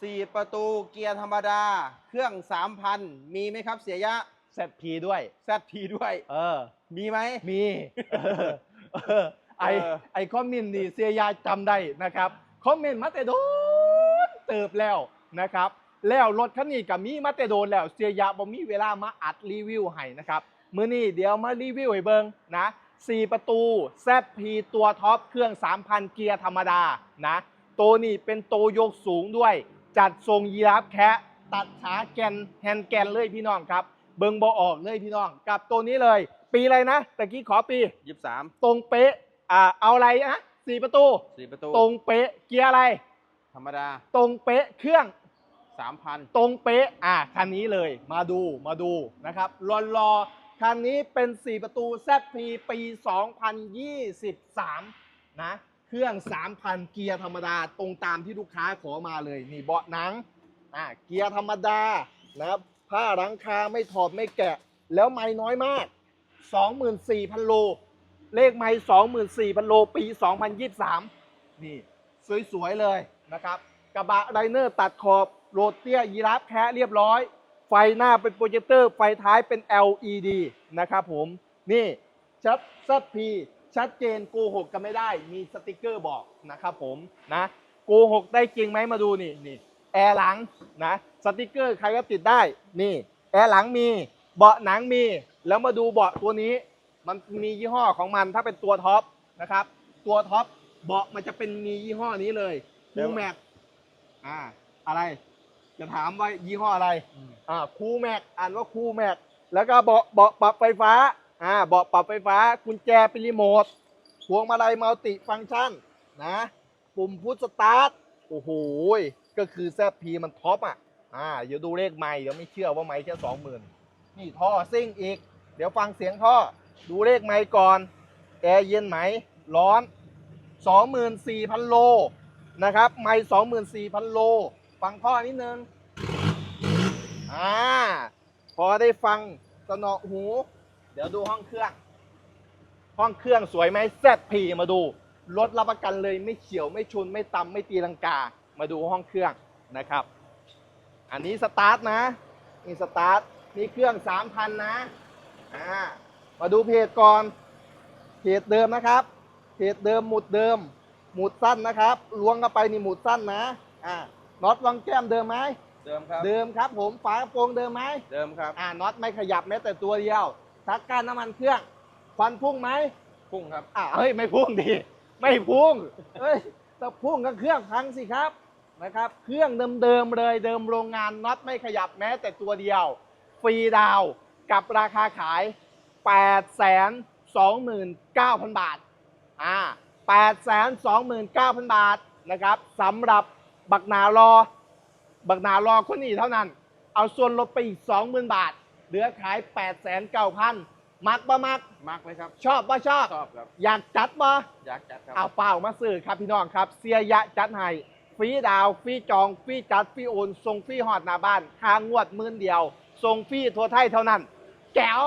สี่ประตูเกียร์ธรรมดา เครื่องสามพันมีไหมครับเสียยะเซตพีด้วยแซทีด้วย เออ มีไหม มีเออเออไอเออ ไอคอมเมนต์นี่เสียยาจำได้นะครับ คอมเมนต์มาแต่โดนเติบแล้วนะครับ แล้วรถคันนี้กับมีมาแต่โดนแล้วเสียยาบ่มีเวลามาอัดรีวิวให้นะครับ มื้อนี้เดี๋ยวมารีวิวให้เบิ่งนะ4ประตูแซพีตัวท็อปเครื่อง 3,000 เกียร์ธรรมดานะ ตัวนี้เป็นโตวยกสูงด้วย จัดทรงยีราฟแคะตัดขาแกนแฮนด์แกนเลยพี่น้องครับ เบิ่งบ่ออกเลยพี่น้องกับตัวนี้เลย ปีอะไรนะตะกี้ขอปี ยี่สิบสามตรงเป๊ะอ่าเอาอะไรนะสี่ประตู สี่ประตูตรงเป๊ะเกียร์อะไร ธรรมดาตรงเป๊ะเครื่องสามพันตรงเป๊ะอ่าคันนี้เลยมาดูมาดูนะครับรอรอคันนี้เป็น 4 ประตู ZP ปี 2023 นะ เครื่อง 3,000 เกียร์ธรรมดาตรงตามที่ลูกค้าขอมาเลยนี่เบาะหนังอ่าเกียร์ธรรมดานะครับผ้าหลังคาไม่ถอดไม่แกะ แล้วไม่น้อยมาก 24,000 โล เลขไม่24,000 โล ปี 2023 นี่ สวย ๆ เลยนะครับ กระบะไรเนอร์ตัดขอบโรดเตียยีราฟแคะเรียบร้อย ไฟหน้าเป็นโปรเจคเตอร์ ไฟท้ายเป็น LED นะครับผม นี่ชัดซัดพี ชัดเจนโกหกกันไม่ได้มีสติกเกอร์บอกนะครับผมนะโกหกได้จริงไหมมาดูนี่นี่แอร์หลังนะสติกเกอร์ใครก็ติดได้นี่แอร์หลังมีเบาะหนังมี แล้วมาดูเบาะตัวนี้ มันมียี่ห้อของมันถ้าเป็นตัวท็อปนะครับ ตัวท็อปเบาะมันจะเป็นมียี่ห้อนี้เลยคูแม็กอ่าอะไร จะถามว่ายี่ห้ออะไรอ่าคูแม็กอ่านว่าคูแม็กแล้วก็เบาะเบาะปรับไฟฟ้า อ่าเบาะปรับไฟฟ้ากุญแจเป็นรีโมทพวงมาลัยมัลติฟังก์ชันนะปุ่มพุทสตาร์ทโอ้โหก็คือแซพีมันท็อปอะอ่าเดี๋ยวดูเลขไม่เดี๋ยวไม่เชื่อว่าไม่แค่สองหมื่นนี่ท่อซิ่งอีก เดี๋ยวฟังเสียงท่อดูเลขไม่ก่อนแอร์เย็นไหมร้อน 24,000 โลนะครับ ไม่24,000 โล ฟังท่อนิดนึงอ่าพอได้ฟังสนอหู เดี๋ยวดูห้องเครื่อง ห้องเครื่องสวยไหมแซดพีมาดูรถรับประกันเลยไม่เฉียวไม่ชนไม่ตำไม่ตีลังกา มาดูห้องเครื่องนะครับ อันนี้สตาร์ทนะนี่สตาร์ทนี่เครื่อง3,000นะอ่ามาดูเพจก่อนเพจเดิมนะครับเพจเดิมหมุดเดิม หมุดสั้นนะครับล้วงเข้าไปนี่หมุดสั้นนะอ่าน็อตรองแก้มเดิมไหมเดิมครับเดิมครับ ผมฝากระโปรงเดิมไหมเดิมครับอ่าน็อตไม่ขยับแม้แต่ตัวเดียว ทักการน้ำมันเครื่อง ควันพุ่งไหมพุ่งครับ อ่าเฮ้ยไม่พุ่งดิไม่พุ่งเฮ้ยถ้าพุ่งก็เครื่องพังสิครับนะครับ เครื่องเดิมๆเลยเดิมโรงงานน็อตไม่ขยับแม้แต่ตัวเดียว ฟรีดาวน์กับราคาขาย 8 2 9 0 0 0 บาทอ่า8 2 9 0 0 0 บาทนะครับสำหรับบักนารอ บักนารอคนนี้เท่านั้น เอาส่วนลดไปอีก 20,000 บาท เหลือขาย 8 9 0 0 0 มักบ่มัก มากเลยครับ ชอบบ่ชอบ ชอบครับ อยากจัดบ่อยากจัดครับเอาเปล่ามาซื้อครับพี่น้องครับ เสียยะจัดให้ฟรีดาวน์ฟรีจองฟรีจัดฟรีโอนส่งฟรีหอดหน้าบ้านค่างวดหมื่นเดียวส่งฟรีทั่วไทยเท่านั้น แก้ว